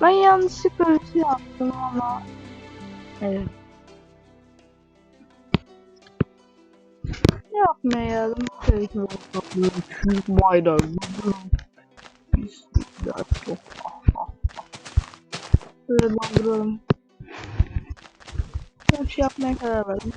Ben yanlışlıkla şey yaptım ama. Evet. Ne yapmaya geldim? Evet, Türk bayrağı. Bismillah. Böyle bandıralım. Şey yapmaya karar verdim.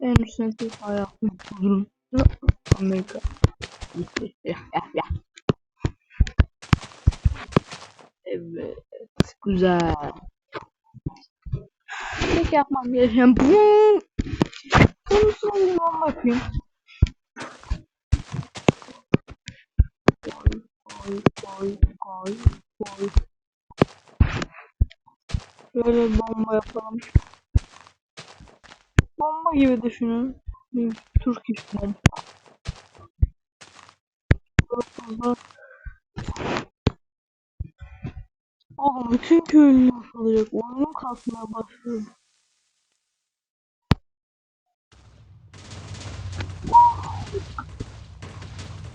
En üstüne bir hayatım kuzum. Amerika. Evet. Güzel. Tek yapmam gereken bu. Bunu son bir bomba yapayım. Koy, koy, koy, koy, koy. Böyle bomba yapalım. Bomba gibi düşünün. Bir Türk iş. Oğlum bütün köylü olacak. Oyunum kalkmaya başladı.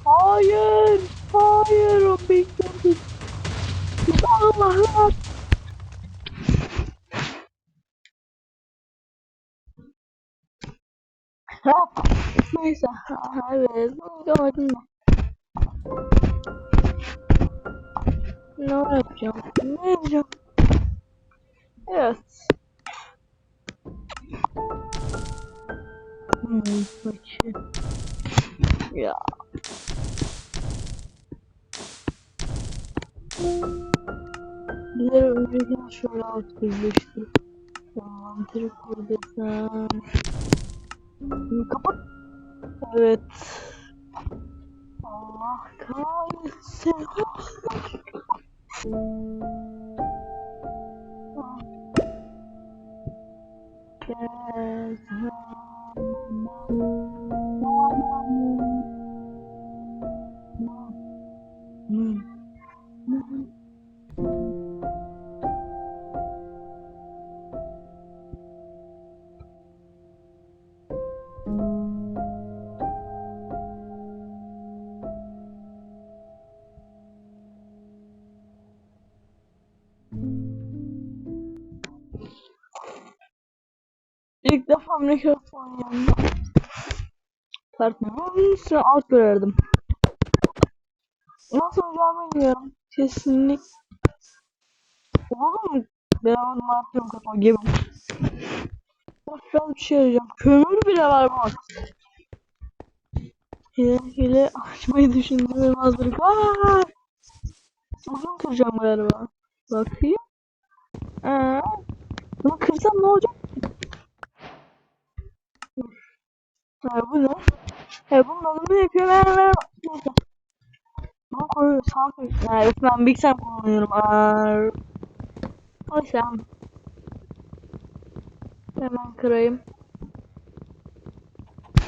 Hayır. Hayır o bekledik. Allah'ım. Neyse. Evet. Gördün mü? Ne yapacağım? Ne yapacağım? Evet. Hmm, peki. Ya. Bizlere önceki şöyle alt birleştir. Envanteri kur Kapat. Evet. Allah kahretsin. 아, 네, 계속 İlk defa mikrofon yandı. Pardon, üstüne alt verdim. Nasıl olacağımı bilmiyorum. Kesinlik. Oğlum, ben onu ne yapıyorum kafa gibi. Bak biraz bir şey arayacağım. Kömür bile var bak. Hile hile açmayı düşündüğüm hazırlık var. Uzun kıracağım galiba. Bakayım. Ee, bunu kırsam ne olacak? Ha bu ne? He bunun adını yapıyor ver ver. Neyse. Bunu koyuyor sağ koy. Ha, evet ben bilgisayar kullanıyorum. Aa. Neyse. Hemen kırayım.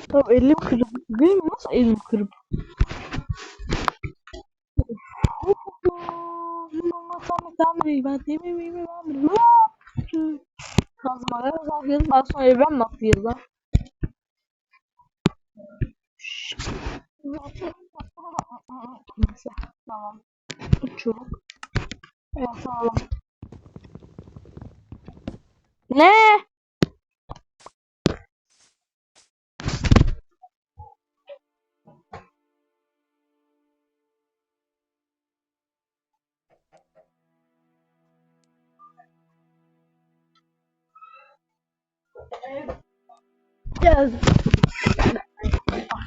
Tabii elim kırıp. Değil mi? Nasıl elim kırıp? Tamam tamam ben demeyeyim ben Kazma ver zaten ben sonra evren mi atlayacağız lan? Neyse tamam. Çubuk. Evet alalım. Ne?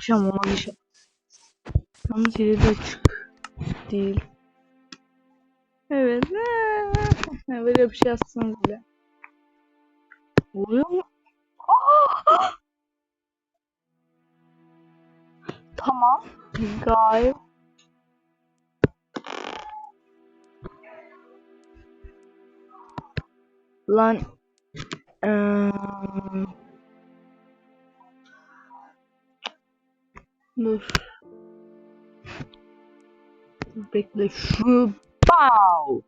Akşam olmadı şey. Yalnız de açık. Değil. Evet. Böyle bir şey yazsanız bile. Oluyor mu? Tamam. Gayet. Lan. Eee... Dur. Bekle şu. Pow!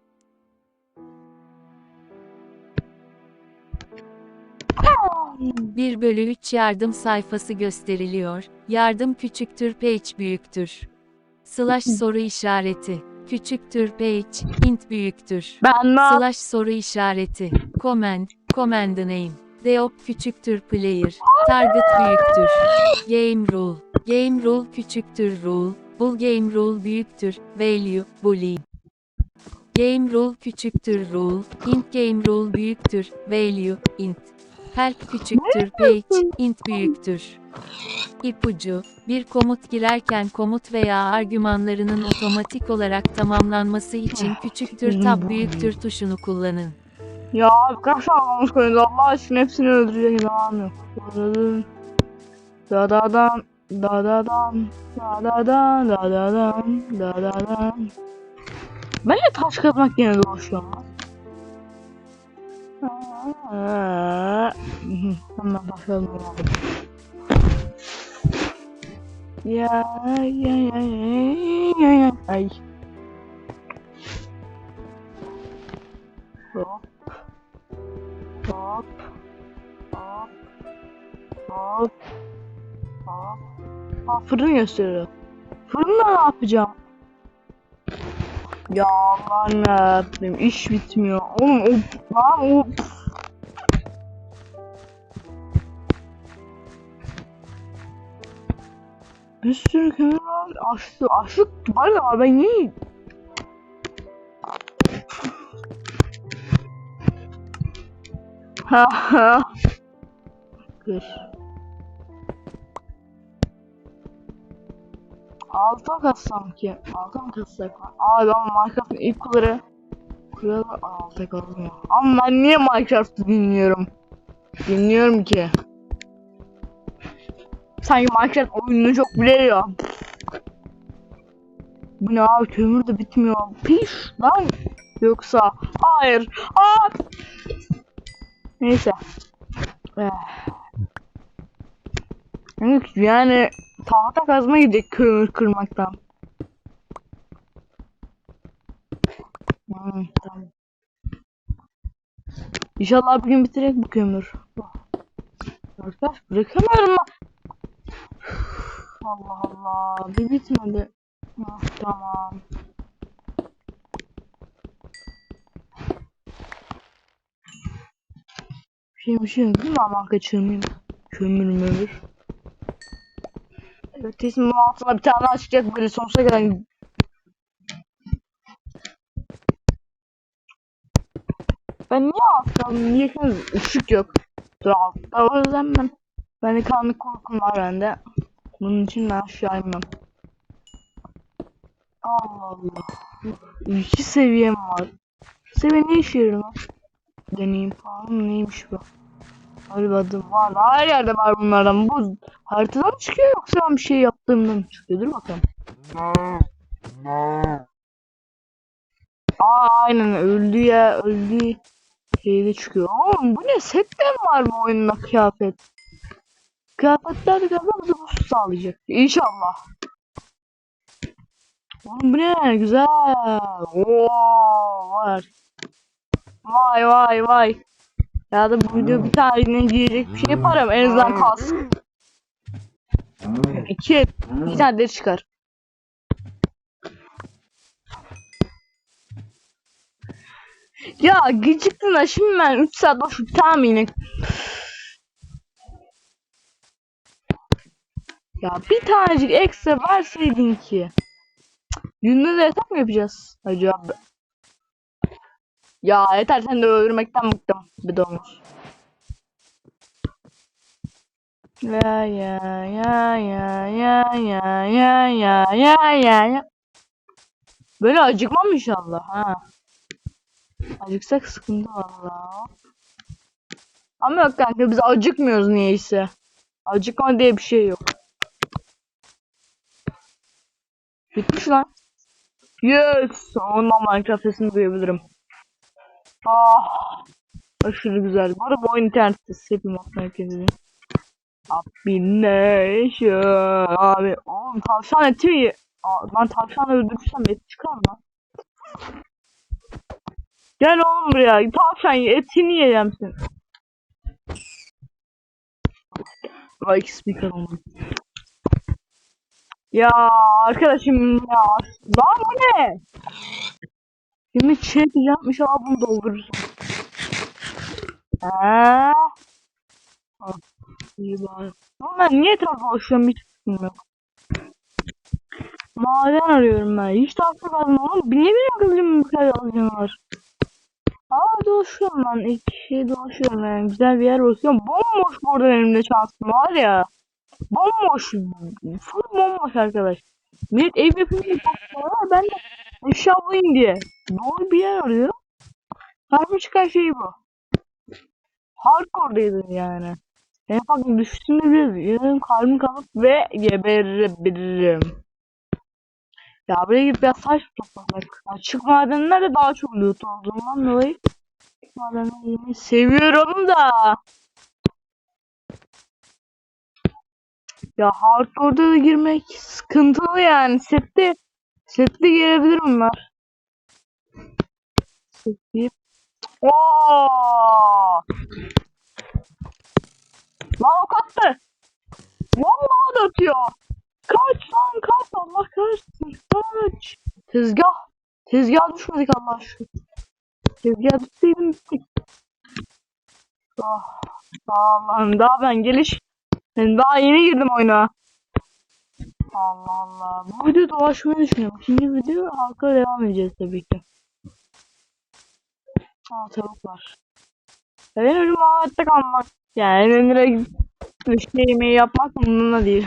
1 bölü 3 yardım sayfası gösteriliyor. Yardım küçüktür page büyüktür. Slash soru işareti. küçüktür page, int büyüktür. Ben ne Slash soru işareti. Command, command name. Deop küçüktür player. Target büyüktür. Game rule. Game rule küçüktür rule. Bull game rule büyüktür. Value, boolean. Game rule küçüktür rule. Int game rule büyüktür. Value, int. Help küçüktür page, int büyüktür. İpucu, bir komut girerken komut veya argümanlarının otomatik olarak tamamlanması için küçüktür tab büyüktür tuşunu kullanın. Ya kaç tane olmuş koyunuz Allah aşkına hepsini öldürecek zaman yok. Da da dan دا دا دام دا دا dam da da dam da da dam Ben de taş kırmak yine de hoşlanmaz. Hemen başlayalım Ya ya ya ya ya ay. Hop. Hop. Hop. Hop. Hop. Aa, fırın gösteriyor. Fırında ne yapacağım? Ya Allah'ım yarabbim iş bitmiyor. Oğlum o lan o Bir sürü kömür var. Açlık, açlık var da. Ben niye Ha ha. Kır. Alta kassam ki. Alta mı kassak? Abi ama Minecraft'ın ilk kulaları kuralı alta kalmıyor. Ama ben niye Minecraft'ı dinliyorum? Dinliyorum ki. Sanki Minecraft oyununu çok biliyor. Bu ne abi kömür de bitmiyor. Piş lan. Yoksa hayır. Aa! Neyse. Eh. Yani tahta kazma gidecek kömür kırmaktan. İnşallah bir gün bitirek bu kömür. Arkadaş bırakamıyorum. Allah Allah. Bir bitmedi. Ah, tamam. Bir şey bir şey yok değil mi? Aman kaçırmayayım. Kömür mömür. Teslimin altına bir tane daha çıkacak böyle sonsuza kadar. Ben niye alt kaldım? Niye ışık yok? Dur altta o yüzden ben. Bende karanlık korkum var bende. Bunun için ben aşağı inmem. Allah Allah. İki seviyem var. Seviye ne işe yarıyor? Deneyim falan neymiş bu? Adım var. Her yerde var bunlardan. Bu haritadan mı çıkıyor yoksa ben bir şey yaptığımda mı çıkıyor? Dur bakalım. Aa aynen öldü ya öldü. Şeyde çıkıyor. Oğlum bu ne? Setten var mı oyunda kıyafet? Kıyafetler galiba bize bu sağlayacak. İnşallah. Oğlum bu ne? Güzel. Oo, var. Vay vay vay. Ya da bu video bir tane giyecek bir şey yaparım. En azından kask. İki, iki tane de çıkar. Ya geciktin ha şimdi ben 3 saat boş tamam. Ya bir tanecik ekstra verseydin ki. Günde de yatak mı yapacağız acaba? Ya yeter sen de öldürmekten bıktım. Bir domuz. Ya ya ya ya ya ya ya ya ya ya ya. Böyle acıkmam inşallah ha. Acıksak sıkıntı valla. Ama yok kanka biz acıkmıyoruz niyeyse. Acıkma diye bir şey yok. Bitmiş lan. Yes! Ondan Minecraft sesini duyabilirim. Ah! Aşırı güzel. Bu arada bu oyun internetsiz. Hepim atmaya kendini. Abi ne şu abi. Oğlum tavşan eti mi? Ben tavşanı öldürürsem et çıkar mı? Gel oğlum buraya. Tavşan etini yiyeceğim seni. Like speaker olmadı. Ya arkadaşım ya. Lan bu ne? Şimdi şey yapacağım. İnşallah bunu doldurursun. Haa. Ah, iyi bari. Ama ben niye etrafa dolaşıyorum hiç yok. Maden arıyorum ben. Hiç takip etmedim oğlum. Niye benim kızım bu kadar alacağım var? Aa dolaşıyorum ben. İlk şey dolaşıyorum yani. Güzel bir yer bakıyorum. Bomboş burada elimde şansım var ya. Bomboş. Full bomboş arkadaş. Millet ev yapımı yapıyorlar. Ben de eşya bulayım diye. Dolu bir yer arıyor. Karşı çıkan şey bu. Hardcore'daydım yani. En fazla düştüğümde bir yarım kalbim kalıp ve geberebilirim. Ya buraya gidip biraz taş toplamak. Açık madenlerde daha çok loot olduğundan dolayı madenleri yemeyi seviyorum da. Ya hardcore'da da girmek sıkıntılı yani. Sette setli gelebilir bunlar. Setli. Oo! Lan ok attı. Vallahi da atıyor. Kaç lan kaç Allah kahretsin. Kaç. Tezgah. Tezgah düşmedik Allah aşkına. Tezgah düşseydim bittik. Ah. Allah'ım daha ben geliş. Ben daha yeni girdim oyuna. Allah Allah. Bu video dolaşmayı düşünüyorum. İkinci video halka devam edeceğiz tabii ki. Aa tavuk var. Ya benim öyle muhabbette kalmak. Yani evlenire gidip şey yemeği yapmak umurumda değil.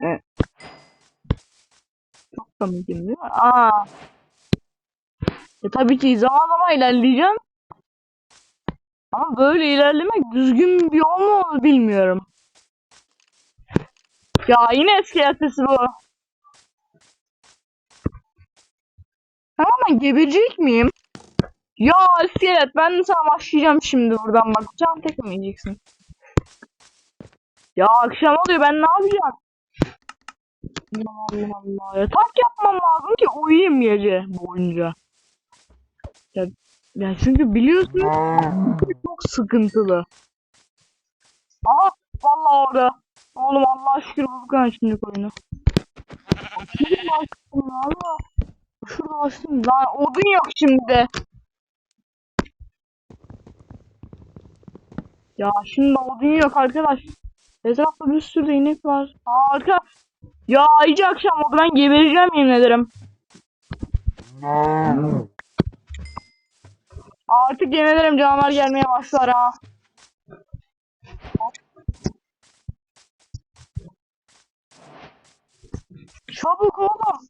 Evet. Çok komik değil mi? Aa. E tabii ki zaman zaman ilerleyeceğim. Ama böyle ilerlemek düzgün bir yol mu bilmiyorum. Ya yine eski sesi bu. Ama ben geberecek miyim? Ya iskelet ben de sana başlayacağım şimdi buradan bak. Can tekmeyeceksin. Ya akşam oluyor ben ne yapacağım? Allah Allah. Yatak yapmam lazım ki uyuyayım gece boyunca. Ya, ya çünkü biliyorsun çok sıkıntılı. Aha vallahi orada. Oğlum Allah şükür bulduk ha şimdi oyunu. Açtım ya Allah. Şurada açtım. Lan odun yok şimdi. Ya şimdi odun yok arkadaş. Etrafta bir sürü inek var. Aa, arka. Ya iyice akşam oldu ben gebereceğim yemin ederim. Artık yemin ederim canavar gelmeye başlar ha. Çabuk oğlum.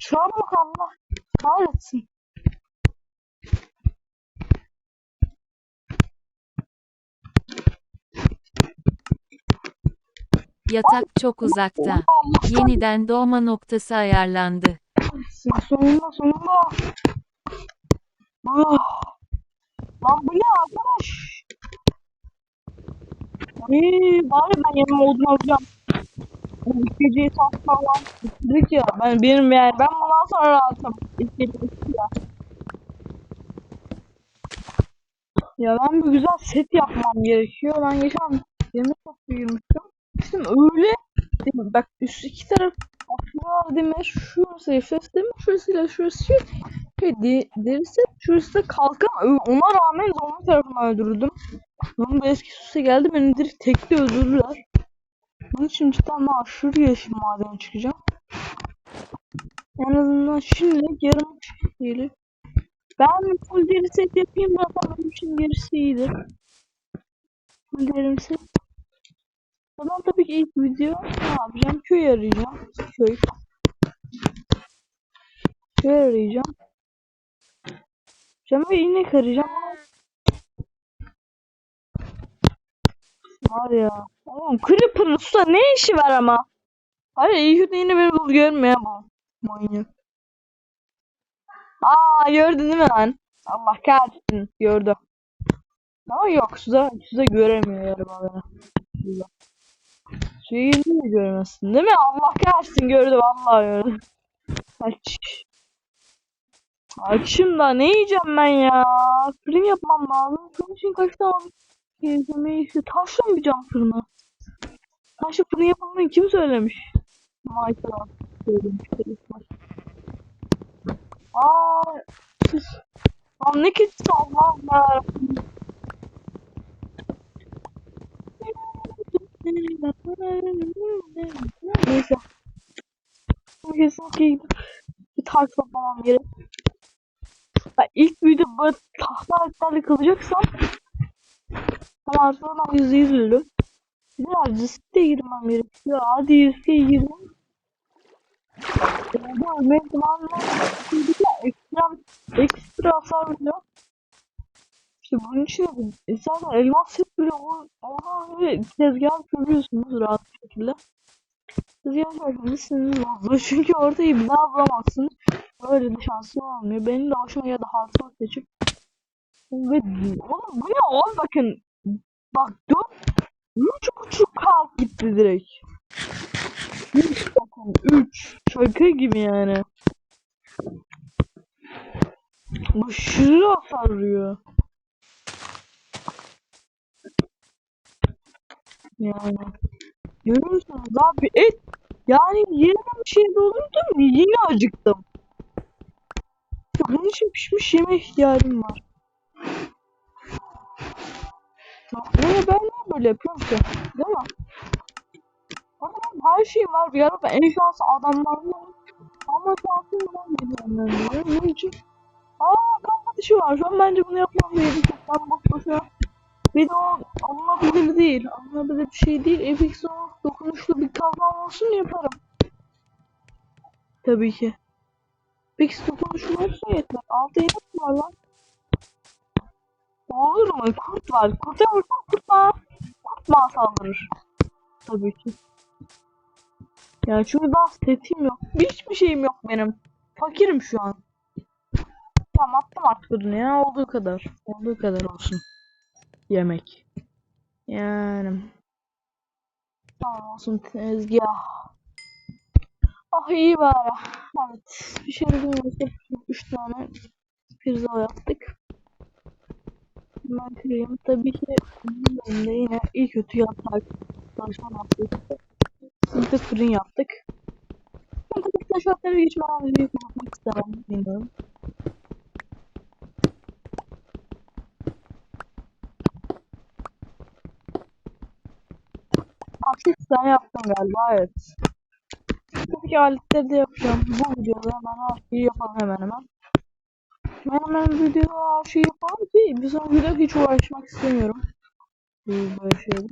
Çabuk Allah kahretsin. Yatak çok uzakta. Yeniden doğma noktası ayarlandı. Sonunda sonunda. Ah. Lan bu ne arkadaş? Ay, bari ben yanıma odun alacağım. Bu geceyi tatlı olan bitirdik ya. Ben benim yani ben bundan sonra rahatım. Gece bitti ya. Ya ben bir güzel set yapmam gerekiyor. Ben geçen yemek çok büyümüştüm. İşte öyle değil mi? Bak üst iki taraf aşağı demir şurası efes demir şurasıyla şurası şey de, derisi şurası da kalkan ona rağmen zombi tarafından öldürdüm. Zombi eski süse geldi beni direkt tekli öldürdüler. Bunun için cidden ben aşırı yeşil madene çıkacağım. En azından şimdilik yarım şeyli. Ben full deri yapayım zaten benim için gerisi iyidir. Full deri. Ondan tabii ki ilk video ne yapacağım? Köy arayacağım. Köy. Köy arayacağım. Cam ve inek arayacağım. Var ya. Oğlum Creeper'ın usta ne işi var ama? Hayır iyi kötü yine beni bul görmüyor bu. Manyak. Aa gördün değil mi lan? Allah kahretsin gördü. Ama yok suda, suda göremiyor galiba beni. Girince de göremezsin değil mi? Allah kahretsin gördü vallahi gördü. Kaç. Açım da ne yiyeceğim ben ya? Fırın yapmam lazım. Fırın için kaç tane yemeği işte taşla mı yapacağım fırını? Taşla fırın yapılmayı kim söylemiş? Minecraft söylemiş. Aa. Lan ne kötü Allah'ım ya. Neyse. Kesinlikle gidip bir tarz toplamam gerek. Ben ilk video böyle tahta aletlerle kalacaksam ama sonradan yüzde yüz öldüm. Biraz riske girmem gerekiyor. Hadi riske girdim. Orada ölme de ekstra, ekstra hasar veriyor. İşte bunun için zaten elmas bile o- ona ve tezgah kuruyorsunuz rahat bir şekilde. Tezgah siniriniz bozuluyor çünkü ortayı bir daha bulamazsınız. Öyle de şansım olmuyor. Benim de hoşuma geldi hardcore seçip. Ve oğlum bu ne oğlum bakın. Bak dört. Üç buçuk kalk gitti direkt. Üç bakın üç. Şaka gibi yani. Aşırı hasar Yani. Görüyorsunuz abi et. Yani bir şey doldurdum yine acıktım. Bunun için pişmiş yemek ihtiyacım var. Bunu ben niye böyle yapıyorum ki? Değil mi? Benim her şeyim var. Bir ara ben en şanslı adamlarla ama şansım ben. de. Bunun için Aa kamp ateşi var. Şu an bence bunu yapmam gerekiyor. Ben boş boşuna. Bir de o alınabilir değil. Alınabilir bir şey değil. Epic Zone dokunuşlu bir kazma olsun yaparım. Tabii ki. Peki dokunuşlu olsa yeter. Altı yemek var lan. Olur mu? Kurt var. Kurta vursam kurt bana, kurt bana saldırır. Tabii ki. Yani çünkü daha setim yok. Hiçbir şeyim yok benim. Fakirim şu an. Tamam attım artık ödünü ya. Olduğu kadar. Olduğu kadar olsun. Yemek. Yani. Olsun tezgah. Ah iyi bari. Evet. Bir şey bilmiyorsak 3 tane pizza yaptık. Ben kırayım. Tabii ki bu bölümde yine iyi kötü yaptık. Baştan yaptık. De fırın yaptık. Ben tabii ki taşaklara geçmeden videoyu kapatmak istemem. Bilmiyorum. Artık tane yaptım galiba evet. Tabii ki aletleri de yapacağım. Bu videoda hemen her şeyi yapalım hemen hemen. Hemen hemen videoda her şeyi yapalım ki bir sonraki hiç uğraşmak istemiyorum. Böyle şeyler.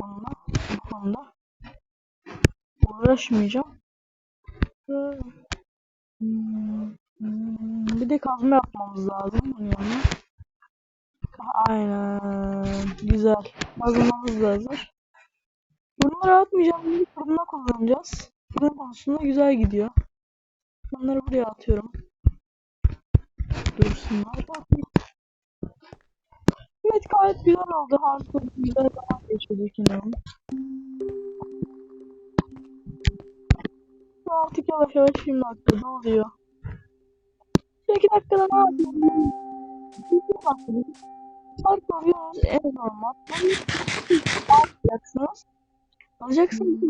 Konuda, bu konuda uğraşmayacağım. Hmm, hmm, Bir de kazma yapmamız lazım bunun yanına. Aynen. Güzel. Kazmamız da hazır. Bunları atmayacağım. Bunu kullanacağız. Fırın konusunda güzel gidiyor. Bunları buraya atıyorum. Dursunlar. Evet gayet güzel oldu. Harika güzel zaman geçirdik inanın. Artık yavaş yavaş 20 dakikada oluyor. 2 dakikada ne yapıyorum? 2 dakikada Oluyoruz en normal. Alacaksınız. Alacaksınız.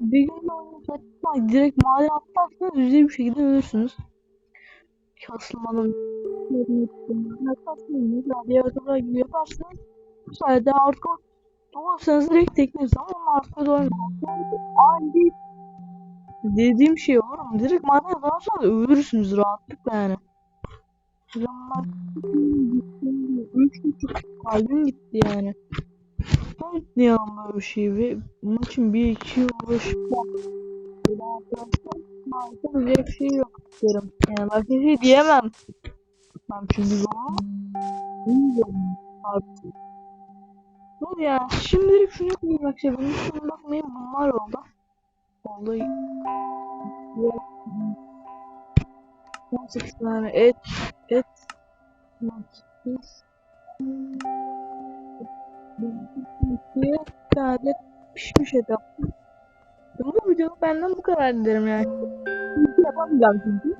Bir gün oynayacak direkt maden atlarsanız yüzde bir şekilde ölürsünüz. Kasılmadan yaparsınız. Radyatörler gibi yaparsınız. Bu sayede hardcore olursanız direkt tekniğiniz ama onun hardcore oynamaz. Aynı. Dediğim şey olur mu? Direkt maden yaparsanız ölürsünüz rahatlıkla yani. Zamanlar üç buçuk kalbim gitti yani. Unutmayalım böyle bir şeyi ve bunun için bir iki uğraşıp arkadaşlar bir şey yok derim. Yani başka şey diyemem. Ben çünkü zor Bilmiyorum artık. Dur ya şimdilik şunu yapayım bak şey benim şuna bakmayın bunlar oldu. Oldu. Ya. 18 tane et et 18 bir tane pişmiş yaptım. Bu video benden bu kadar derim yani. ikinci yapamayacağım çünkü.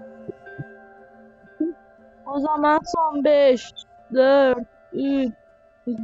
O zaman son 5, 4, 3, 2,